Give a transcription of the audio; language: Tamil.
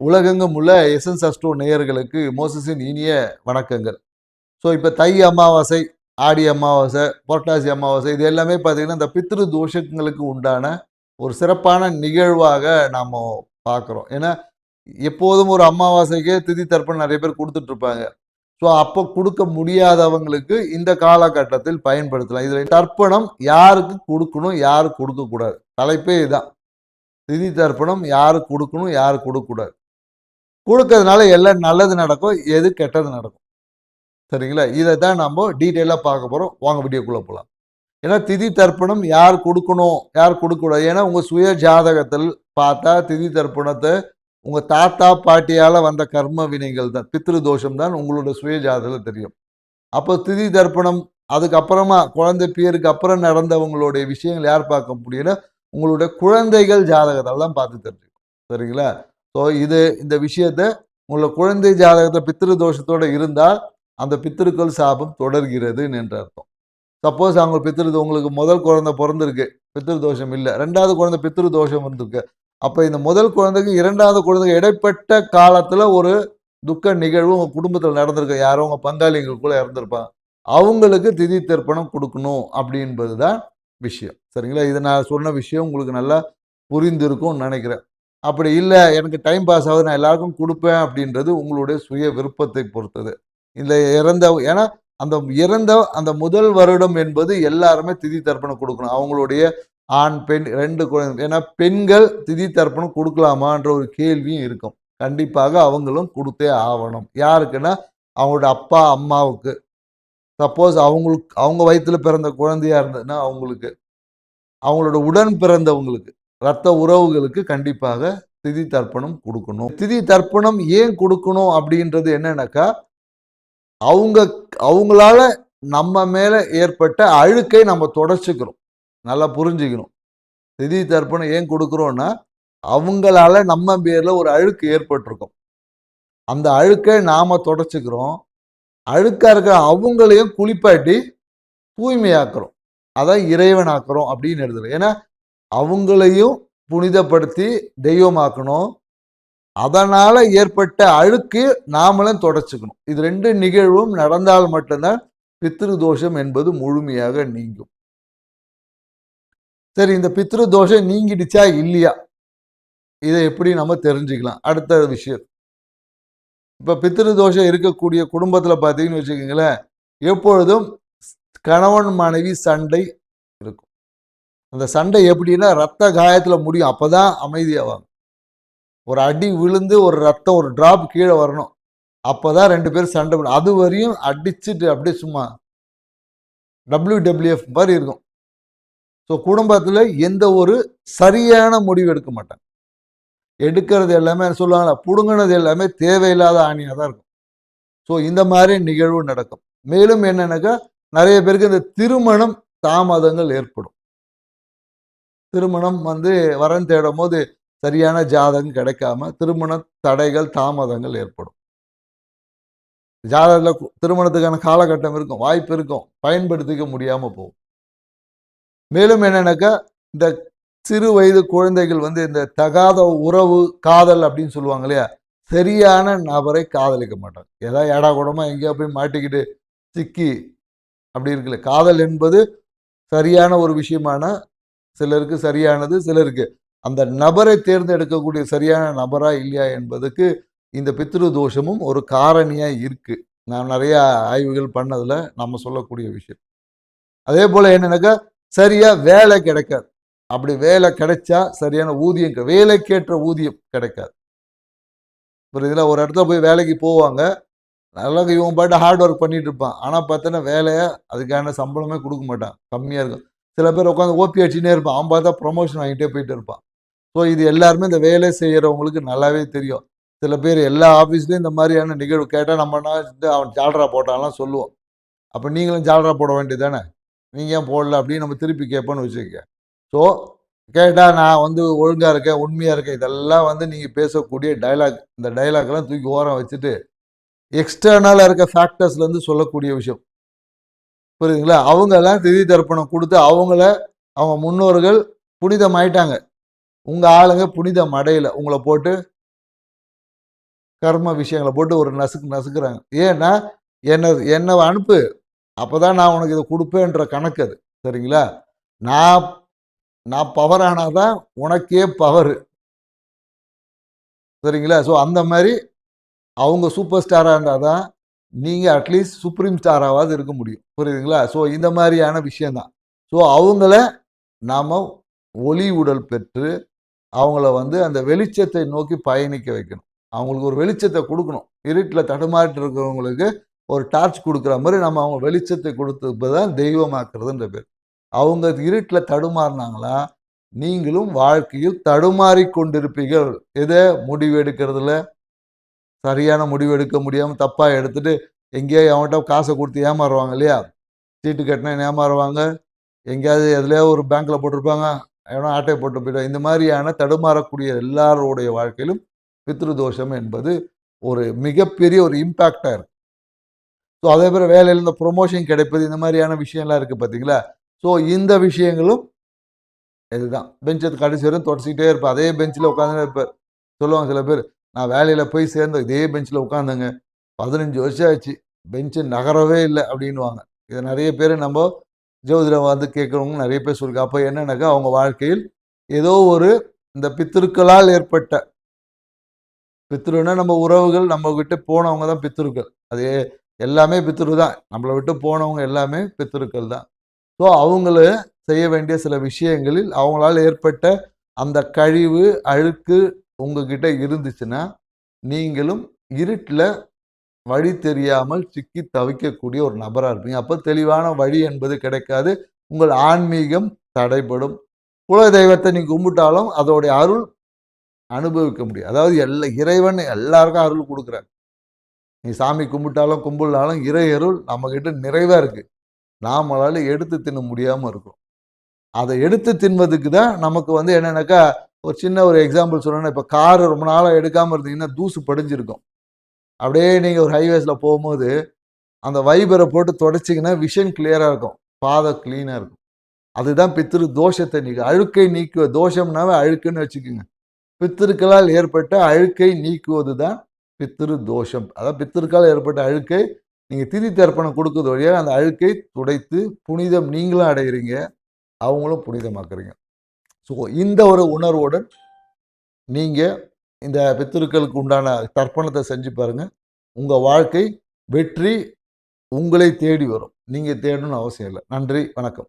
உலகெங்கும் உள்ள எசன்ஸ் அஸ்ட்ரோ நேயர்களுக்கு மோசஸின் இனிய வணக்கங்கள். ஸோ இப்போ தை அமாவாசை ஆடி அமாவாசை புரட்டாசி அமாவாசை இது எல்லாமே பார்த்தீங்கன்னா இந்த பித்ரு தோஷங்களுக்கு உண்டான ஒரு சிறப்பான நிகழ்வாக நாம் பார்க்குறோம் ஏன்னா எப்போதும் ஒரு அமாவாசைக்கே திதி தர்ப்பணம் நிறைய பேர் கொடுத்துட்ருப்பாங்க. ஸோ அப்போ கொடுக்க முடியாதவங்களுக்கு இந்த காலகட்டத்தில் பயன்படுத்தலாம். இதில் தர்ப்பணம் யாருக்கு கொடுக்கணும் யாருக்கு கொடுக்கக்கூடாது? தலைப்பே இதுதான் திதி தர்ப்பணம் யாருக்கு கொடுக்கணும் யாருக்கு கொடுக்கக்கூடாது? கொடுக்கறதுனால எல்லாம் நல்லது நடக்கும் எது கெட்டது நடக்கும். சரிங்களா? இதை தான் நம்ம டீட்டெயிலாக பார்க்க போகிறோம் வாங்க வீடியோக்குள்ளே போகலாம் ஏன்னா திதி தர்ப்பணம் யார் கொடுக்கணும் யார் கொடுக்கக்கூடாது ஏன்னா உங்கள் சுய ஜாதகத்தில் பார்த்தா திதி தர்ப்பணத்தை உங்கள் தாத்தா பாட்டியால் வந்த கர்ம வினைகள் தான் பித்ரு தோஷம் தான் உங்களோட சுய ஜாதகத்தில் தெரியும். அப்போ திதி தர்ப்பணம் அதுக்கப்புறமா குழந்தை பேருக்கு அப்புறம் நடந்தவங்களுடைய விஷயங்கள் யார் பார்க்க முடியும்னா உங்களுடைய குழந்தைகள் ஜாதகத்தால் தான் பார்த்து தெரிஞ்சுக்கும் சரிங்களா? ஸோ இது இந்த விஷயத்த உங்களை குழந்தை ஜாதகத்தை பித்திரு தோஷத்தோடு இருந்தால் அந்த பித்திருக்கள் சாபம் தொடர்கிறது என்று அர்த்தம். சப்போஸ் அவங்க பித்திரு உங்களுக்கு முதல் குழந்தை பிறந்திருக்கு பித்திரு தோஷம் இல்லை. ரெண்டாவது குழந்தை பித்திரு தோஷம் வந்திருக்கு. அப்போ இந்த முதல் குழந்தைக்கு இரண்டாவது குழந்தைக்கு இடைப்பட்ட காலத்தில் ஒரு துக்க நிகழ்வு உங்கள் குடும்பத்தில் நடந்திருக்கு. யாரோ உங்கள் பங்காளிங்களுக்குள்ள இறந்துருப்பாங்க. அவங்களுக்கு திதி தர்ப்பணம் கொடுக்கணும் அப்படின்றது தான் விஷயம். சரிங்களா? இது நான் சொன்ன விஷயம் உங்களுக்கு நல்லா புரிந்திருக்கும்னு நினைக்கிறேன். அப்படி இல்லை எனக்கு டைம் பாஸ் ஆகுது நான் எல்லாருக்கும் கொடுப்பேன் அப்படின்றது உங்களுடைய சுய விருப்பத்தை பொறுத்தது. இந்த இறந்த ஏன்னா அந்த இறந்த அந்த முதல் வருடம் என்பது எல்லாருமே திதி தர்ப்பணம் கொடுக்கணும். அவங்களுடைய ஆண் பெண் ரெண்டு குழந்தை ஏன்னா பெண்கள் திதி தர்ப்பணம் கொடுக்கலாமான்ற ஒரு கேள்வியும் இருக்கும். கண்டிப்பாக அவங்களும் கொடுத்தே ஆகணும். யாருக்குன்னா அவங்களோட அப்பா அம்மாவுக்கு. சப்போஸ் அவங்களுக்கு அவங்க வயிற்றுல பிறந்த குழந்தையா இருந்ததுன்னா அவங்களுக்கு. அவங்களோட உடன் பிறந்தவங்களுக்கு. ரத்த உறவுகளுக்கு கண்டிப்பாக திதி தர்ப்பணம் கொடுக்கணும். திதி தர்ப்பணம் ஏன் கொடுக்கணும் அப்படின்றது என்னன்னாக்கா அவங்க அவங்களால நம்ம மேல ஏற்பட்ட அழுக்கை நம்ம தொடச்சிக்கிறோம். நல்லா புரிஞ்சுக்கணும். திதி தர்ப்பணம் ஏன் கொடுக்குறோம்னா அவங்களால நம்ம பேர்ல ஒரு அழுக்கு ஏற்பட்டிருக்கும். அந்த அழுக்கை நாம தொடச்சிக்கிறோம். அழுக்கா இருக்கிற அவங்களையும் குளிப்பாட்டி தூய்மையாக்குறோம். அதான் இறைவனாக்குறோம் அப்படின்னு எழுதுறோம். ஏன்னா அவங்களையும் புனிதப்படுத்தி தெய்வமாக்கணும். அதனால் ஏற்பட்ட அழுக்கு நாமளும் தொடச்சிக்கணும். இது ரெண்டு நிகழ்வும் நடந்தால் மட்டும்தான் பித்ரு தோஷம் என்பது முழுமையாக நீங்கும். சரி இந்த பித்ரு தோஷம் நீங்கிடுச்சா இல்லையா? இதை எப்படி நம்ம தெரிஞ்சுக்கலாம். அடுத்த விஷயம். இப்போ பித்ரு தோஷம் இருக்கக்கூடிய குடும்பத்தில் பார்த்தீங்கன்னு வச்சுக்கோங்களேன் எப்பொழுதும் கணவன் மனைவி சண்டை இருக்கும். அந்த சண்டை எப்படின்னா ரத்த காயத்தில் முடியும். அப்போ தான் அமைதியாவாங்க ஒரு அடி விழுந்து ஒரு ரத்தம் ஒரு ட்ராப் கீழே வரணும். அப்போ தான் ரெண்டு பேரும் சண்டை பண்ணும் அது வரையும் அடிச்சுட்டு அப்படியே சும்மா டபிள்யூடபிள்யூஎஃப் மாதிரி இருக்கும். ஸோ குடும்பத்தில் எந்த ஒரு சரியான முடிவு எடுக்க மாட்டாங்க. எடுக்கிறது எல்லாமே சொல்லுவாங்களா புடுங்கினது எல்லாமே தேவையில்லாத ஆணியாக தான் இருக்கும். ஸோ இந்த மாதிரி நிகழ்வு நடக்கும். மேலும் என்னென்னாக்கா நிறைய பேருக்கு இந்த திருமணம் தாமதங்கள் ஏற்படும். திருமணம் வந்து வரன் தேடும் போது சரியான ஜாதகம் கிடைக்காம திருமண தடைகள் தாமதங்கள் ஏற்படும். ஜாதகத்தில் திருமணத்துக்கான காலகட்டம் இருக்கும் வாய்ப்பு இருக்கும் பயன்படுத்திக்க முடியாம போகும். மேலும் என்னன்னாக்கா இந்த சிறு வயது குழந்தைகள் வந்து இந்த தகாத உறவு காதல் அப்படின்னு சொல்லுவாங்க இல்லையா? சரியான நபரை காதலிக்க மாட்டாங்க. ஏதாவது ஏடா கூடமா எங்கேயோ போய் மாட்டிக்கிட்டு சிக்கி அப்படி இருக்குல்ல. காதல் என்பது சரியான ஒரு விஷயமான சிலருக்கு சரியானது சிலருக்கு. அந்த நபரை தேர்ந்தெடுக்கக்கூடிய சரியான நபரா இல்லையா என்பதுக்கு இந்த பித்ரு தோஷமும் ஒரு காரணியாக இருக்குது நான் நிறையா ஆய்வுகள் பண்ணதில் நம்ம சொல்லக்கூடிய விஷயம். அதே போல் என்னென்னாக்கா சரியாக வேலை கிடைக்காது. அப்படி வேலை கிடைச்சா சரியான ஊதியம் வேலைக்கேற்ற ஊதியம் கிடைக்காது. புரியுதுல ஒரு இடத்துல போய் வேலைக்கு போவாங்க. நல்லா இவன் பாட்டு ஹார்ட் ஒர்க் பண்ணிட்டு இருப்பான். ஆனால் பார்த்தோன்னா வேலையை அதுக்கான சம்பளமே கொடுக்க மாட்டான். கம்மியாக இருக்கும். சில பேர் உட்காந்து ஓபி அடிச்சுனே இருப்பான். அவன் பார்த்தா ப்ரொமோஷன் வாங்கிட்டே போயிட்டு இருப்பான். ஸோ இது எல்லாருமே இந்த வேலை செய்கிறவங்களுக்கு நல்லாவே தெரியும். சில பேர் எல்லா ஆஃபீஸ்லேயும் இந்த மாதிரியான நிகழ்வு கேட்டால் நம்ம என்ன அவன் ஜால்ரா போட்டாலாம் சொல்லுவோம். அப்போ நீங்களும் ஜால்ரா போட வேண்டியது தானே நீங்கள் ஏன் போடல அப்படின்னு நம்ம திருப்பி கேட்போன்னு வச்சுருக்கேன் ஸோ கேட்டால் நான் வந்து ஒழுங்காக இருக்கேன் உண்மையாக இருக்கேன் இதெல்லாம் வந்து நீங்கள் பேசக்கூடிய டைலாக் இந்த டைலாக்லாம் தூக்கி ஓரம் வச்சுட்டு எக்ஸ்டர்னலாக இருக்க ஃபேக்டர்ஸ்லேருந்து சொல்லக்கூடிய விஷயம். புரியுதுங்களா அவங்கெல்லாம் திதி தர்ப்பணம் கொடுத்து அவங்கள அவங்க முன்னோர்கள் புனிதமாயிட்டாங்க உங்கள் ஆளுங்க புனிதம் அடையல உங்களை போட்டு கர்ம விஷயங்கள போட்டு ஒரு நசுக்கு நசுக்கிறாங்க ஏன்னா, என்ன என்ன அனுப்பு. அப்பதான் நான் உனக்கு இதை கொடுப்பேன்ற கணக்கு அது. சரிங்களா? நான் நான் பவர் ஆனால் தான் உனக்கே பவர் சரிங்களா? ஸோ அந்த மாதிரி அவங்க சூப்பர் ஸ்டாராக இருந்தால் தான், நீங்கள் அட்லீஸ்ட் சுப்ரீம் ஸ்டாராவது இருக்க முடியும். புரியுதுங்களா? ஸோ இந்த மாதிரியான விஷயந்தான் ஸோ அவங்கள நாம் ஒளி உடல் பெற்று, அவங்கள வந்து அந்த வெளிச்சத்தை நோக்கி பயணிக்க வைக்கணும். அவங்களுக்கு ஒரு வெளிச்சத்தை கொடுக்கணும் இருட்டில் தடுமாறிட்டு இருக்கிறவங்களுக்கு ஒரு டார்ச் கொடுக்குற மாதிரி நம்ம அவங்க வெளிச்சத்தை குடுத்தது தான் தெய்வமாக்குறதுன்ற பேர். அவங்க இருட்டில் தடுமாறினாங்களா நீங்களும் வாழ்க்கையில் தடுமாறி கொண்டிருப்பீர்கள். எதை முடிவு எடுக்கிறதுல சரியான முடிவு எடுக்க முடியாமல் தப்பாக எடுத்துகிட்டு எங்கேயோ அவன்கிட்ட காசை கொடுத்து ஏமாறுவாங்க இல்லையா? சீட்டு கட்டினா ஏமாறுவாங்க. எங்கேயாவது எதுலையோ ஒரு பேங்க்கில் போட்டிருப்பாங்க. எவனோ ஆட்டை போட்டு போயிடுவான். இந்த மாதிரியான தடுமாறக்கூடிய எல்லாருடைய வாழ்க்கையிலும் பித்ரு தோஷம் என்பது ஒரு மிகப்பெரிய ஒரு இம்பேக்டாக இருக்குது ஸோ அதே போல வேலையில் இந்த ப்ரொமோஷன் கிடைப்பது இந்த மாதிரியான விஷயம்லாம் இருக்குது பார்த்தீங்களா? ஸோ இந்த விஷயங்களும் இதுதான். பெஞ்சை கடைசி வரும் தொடச்சிக்கிட்டே இருப்பார். அதே பெஞ்சில் உட்காந்துட்டே இருப்பார். சொல்லுவாங்க சில பேர், நான் வேலையில் போய் சேர்ந்த இதே பெஞ்சில் உட்காந்துங்க பதினஞ்சு வருஷம் ஆச்சு. பெஞ்சு நகரவே இல்லை அப்படின்வாங்க இதை நிறைய பேர் நம்ம ஜோதிடம் வந்து கேட்குறவங்க நிறைய பேர் சொல்லிருக்காங்க. அப்போ என்னென்னாக்கா அவங்க வாழ்க்கையில் ஏதோ ஒரு இந்த பித்திருக்களால் ஏற்பட்ட பித்ருன்னா நம்ம உறவுகள் நம்ம விட்டு போனவங்க தான் பித்திருக்கள் அது எல்லாமே பித்ரு தான். நம்மளை விட்டு போனவங்க எல்லாமே பித்திருக்கள் தான். ஸோ அவங்கள செய்ய வேண்டிய சில விஷயங்களில் அவங்களால் ஏற்பட்ட அந்த கழிவு, அழுக்கு உங்ககிட்ட இருந்துச்சுன்னா, நீங்களும் இருட்டில் வழி தெரியாமல் சிக்கி தவிக்கக்கூடிய ஒரு நபராக இருப்பீங்க. அப்போ தெளிவான வழி என்பது கிடைக்காது. உங்கள் ஆன்மீகம் தடைபடும். குல தெய்வத்தை நீங்க கும்பிட்டாலும் அதோடைய அருள் அனுபவிக்க முடியும் அதாவது எல்லா இறைவன் எல்லாருக்கும் அருள் குடுக்குறார். நீ சாமி கும்பிட்டாலும், கும்பிடலாலும் இறை அருள் நம்மக்கிட்ட நிறைவாக இருக்குது நாமளால் எடுத்து தின்ன முடியாமல் இருக்கும் அதை எடுத்து தின்வதுக்கு தான் நமக்கு வந்து என்னென்னாக்கா ஒரு சின்ன ஒரு எக்ஸாம்பிள் சொல்லணும்னா, இப்போ கார் ரொம்ப நாளாக எடுக்காமல் இருந்தீங்கன்னா, தூசு படிஞ்சிருக்கும். அப்படியே நீங்கள் ஒரு ஹைவேஸில் போகும்போது அந்த வைபரை போட்டு தொடச்சிங்கன்னா விஷன் கிளியராக இருக்கும். பாதை க்ளீனாக இருக்கும். அதுதான் பித்திரு தோஷத்தை நீக்க அழுக்கை நீக்குவ தோஷம்னாவே அழுக்குன்னு வச்சுக்கோங்க பித்திருக்களால் ஏற்பட்ட அழுக்கை நீக்குவது தான் பித்திரு தோஷம். அதான் பித்திருக்கால் ஏற்பட்ட அழுக்கை நீங்கள் திதி தர்ப்பணம் கொடுக்குறது வழியாக அந்த அழுக்கை துடைத்து, புனிதம் நீங்களும் அடைகிறீங்க அவங்களும் புனிதமாக்குறீங்க. ஸோ இந்த ஒரு உணர்வுடன் நீங்கள் இந்த பித்திருக்களுக்கு உண்டான தர்ப்பணத்தை செஞ்சு பாருங்க. உங்கள் வாழ்க்கை வெற்றி உங்களை தேடி வரும். நீங்கள் தேடணும்னு அவசியம் இல்லை நன்றி, வணக்கம்.